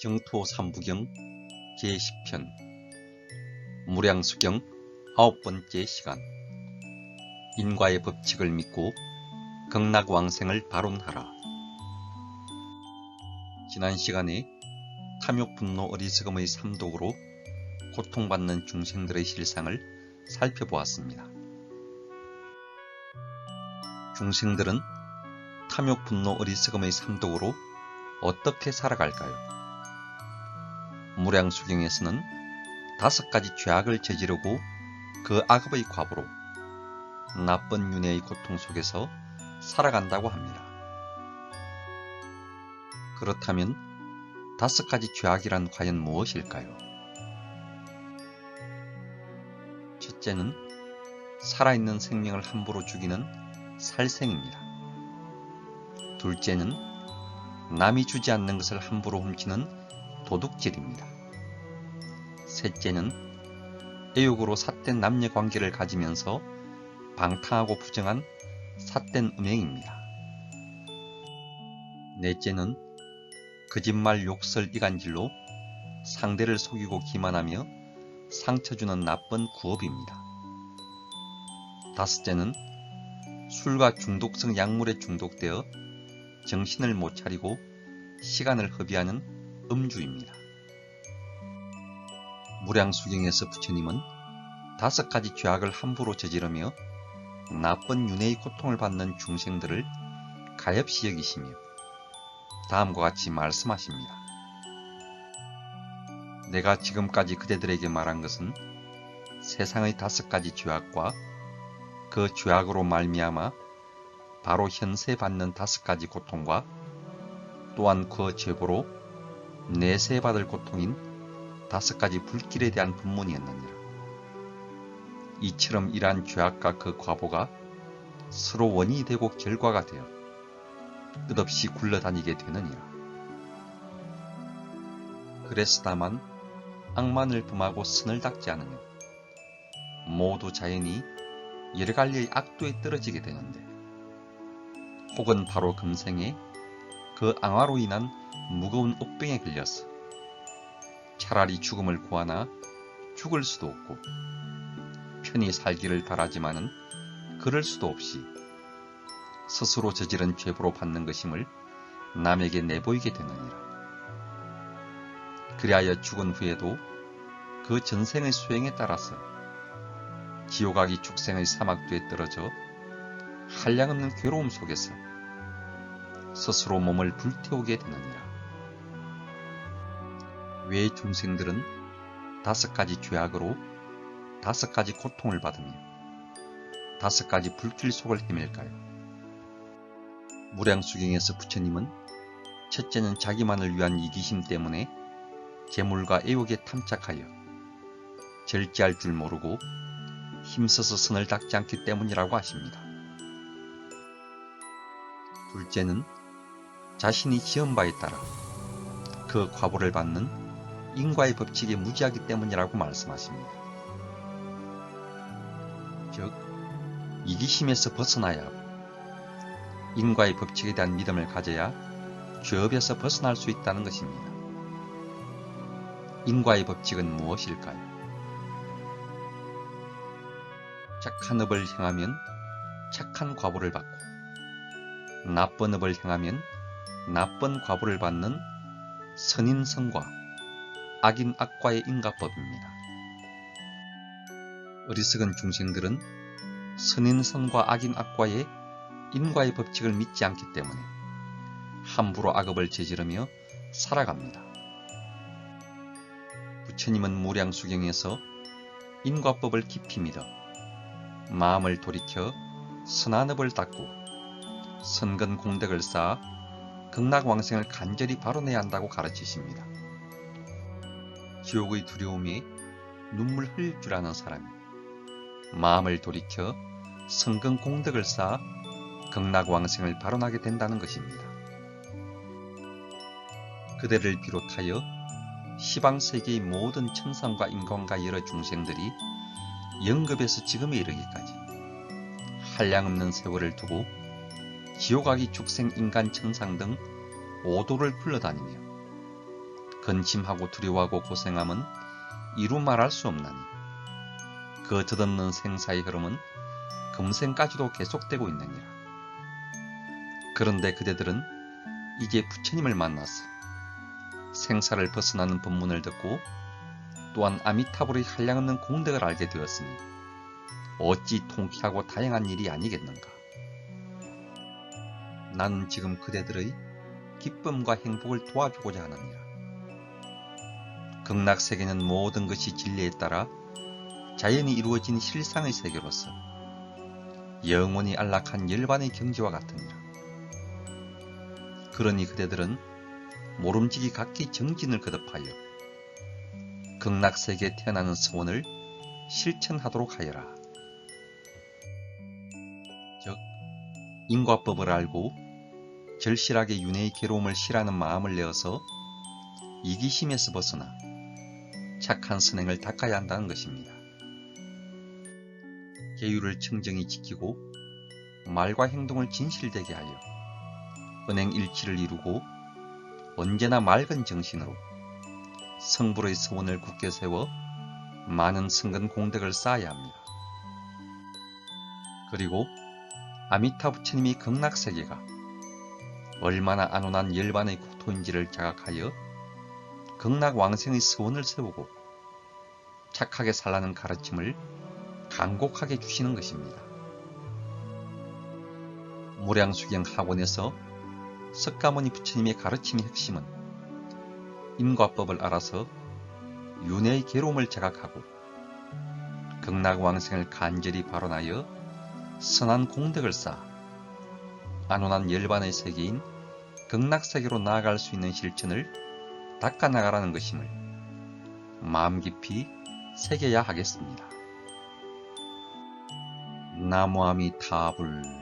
정토 삼부경 제10편 무량수경 아홉 번째 시간 인과의 법칙을 믿고 극락왕생을 발언하라. 지난 시간에 탐욕, 분노, 어리석음의 삼독으로 고통받는 중생들의 실상을 살펴보았습니다. 중생들은 탐욕, 분노, 어리석음의 삼독으로 어떻게 살아갈까요? 무량수경에서는 다섯 가지 죄악을 저지르고 그 악업의 과보로 나쁜 윤회의 고통 속에서 살아간다고 합니다. 그렇다면 다섯 가지 죄악이란 과연 무엇일까요? 첫째는 살아있는 생명을 함부로 죽이는 살생입니다. 둘째는 남이 주지 않는 것을 함부로 훔치는 도둑질입니다. 셋째는 애욕으로 삿된 남녀 관계를 가지면서 방탕하고 부정한 삿된 음행입니다. 넷째는 거짓말, 욕설, 이간질로 상대를 속이고 기만하며 상처 주는 나쁜 구업입니다. 다섯째는 술과 중독성 약물에 중독되어 정신을 못 차리고 시간을 허비하는 음주입니다. 무량수경에서 부처님은 다섯 가지 죄악을 함부로 저지르며 나쁜 윤회의 고통을 받는 중생들을 가엾이 여기시며 다음과 같이 말씀하십니다. 내가 지금까지 그대들에게 말한 것은 세상의 다섯 가지 죄악과 그 죄악으로 말미암아 바로 현세 받는 다섯 가지 고통과 또한 그 죄보로 내세 받을 고통인 다섯 가지 불길에 대한 분문이었느니라. 이처럼 이러한 죄악과 그 과보가 서로 원인이 되고 결과가 되어 끝없이 굴러다니게 되느니라. 그래서 다만 악만을 범하고 선을 닦지 않으면 모두 자연히 여러 갈래의 악도에 떨어지게 되는데 혹은 바로 금생에 그 앙화로 인한 무거운 업병에 걸려서 차라리 죽음을 구하나 죽을 수도 없고 편히 살기를 바라지만은 그럴 수도 없이 스스로 저지른 죄보로 받는 것임을 남에게 내보이게 되느니라. 그리하여 죽은 후에도 그 전생의 수행에 따라서 지옥악이 축생의 사막도에 떨어져 한량없는 괴로움 속에서 스스로 몸을 불태우게 되느니라. 왜 중생들은 다섯 가지 죄악으로 다섯 가지 고통을 받으며 다섯 가지 불길 속을 헤맬까요? 무량수경에서 부처님은 첫째는 자기만을 위한 이기심 때문에 재물과 애욕에 탐착하여 절제할 줄 모르고 힘써서 선을 닦지 않기 때문이라고 하십니다. 둘째는 자신이 지은 바에 따라 그 과보를 받는 인과의 법칙에 무지하기 때문이라고 말씀하십니다. 즉, 이기심에서 벗어나야 하고 인과의 법칙에 대한 믿음을 가져야 죄업에서 벗어날 수 있다는 것입니다. 인과의 법칙은 무엇일까요? 착한 업을 행하면 착한 과보를 받고 나쁜 업을 행하면 나쁜 과보를 받는 선인성과 악인 악과의 인과법입니다. 어리석은 중생들은 선인 선과 악인 악과의 인과의 법칙을 믿지 않기 때문에 함부로 악업을 저지르며 살아갑니다. 부처님은 무량수경에서 인과법을 깊이 믿어 마음을 돌이켜 선한 업을 닦고 선근 공덕을 쌓아 극락왕생을 간절히 발언해야 한다고 가르치십니다. 지옥의 두려움에 눈물 흘릴 줄 아는 사람이 마음을 돌이켜 성근 공덕을 쌓아 극락왕생을 발언하게 된다는 것입니다. 그대를 비롯하여 시방세계의 모든 천상과 인간과 여러 중생들이 영급에서 지금에 이르기까지 한량없는 세월을 두고 지옥악이 축생 인간 천상 등 오도를 불러다니며 근심하고 두려워하고 고생함은 이루 말할 수 없나니 그 드없는 생사의 흐름은 금생까지도 계속되고 있느니라. 그런데 그대들은 이제 부처님을 만나서 생사를 벗어나는 법문을 듣고 또한 아미타불의 한량없는 공덕을 알게 되었으니 어찌 통쾌하고 다양한 일이 아니겠는가. 나는 지금 그대들의 기쁨과 행복을 도와주고자 하느니라. 극락세계는 모든 것이 진리에 따라 자연히 이루어진 실상의 세계로서 영원히 안락한 열반의 경지와 같으니라. 그러니 그대들은 모름지기 각기 정진을 거듭하여 극락세계에 태어나는 소원을 실천하도록 하여라. 즉, 인과법을 알고 절실하게 윤회의 괴로움을 싫어하는 마음을 내어서 이기심에서 벗어나 착한 선행을 닦아야 한다는 것입니다. 계율을 청정히 지키고 말과 행동을 진실되게 하여 은행 일치를 이루고 언제나 맑은 정신으로 성불의 서원을 굳게 세워 많은 성근 공덕을 쌓아야 합니다. 그리고 아미타 부처님이 극락세계가 얼마나 안온한 열반의 국토인지를 자각하여 극락왕생의 서원을 세우고 착하게 살라는 가르침을 간곡하게 주시는 것입니다. 무량수경 학원에서 석가모니 부처님의 가르침의 핵심은 인과법을 알아서 윤회의 괴로움을 자각하고 극락왕생을 간절히 발언하여 선한 공덕을 쌓아 안온한 열반의 세계인 극락세계로 나아갈 수 있는 실천을 닦아나가라는 것임을 마음 깊이 새겨야 하겠습니다. 나무아미타불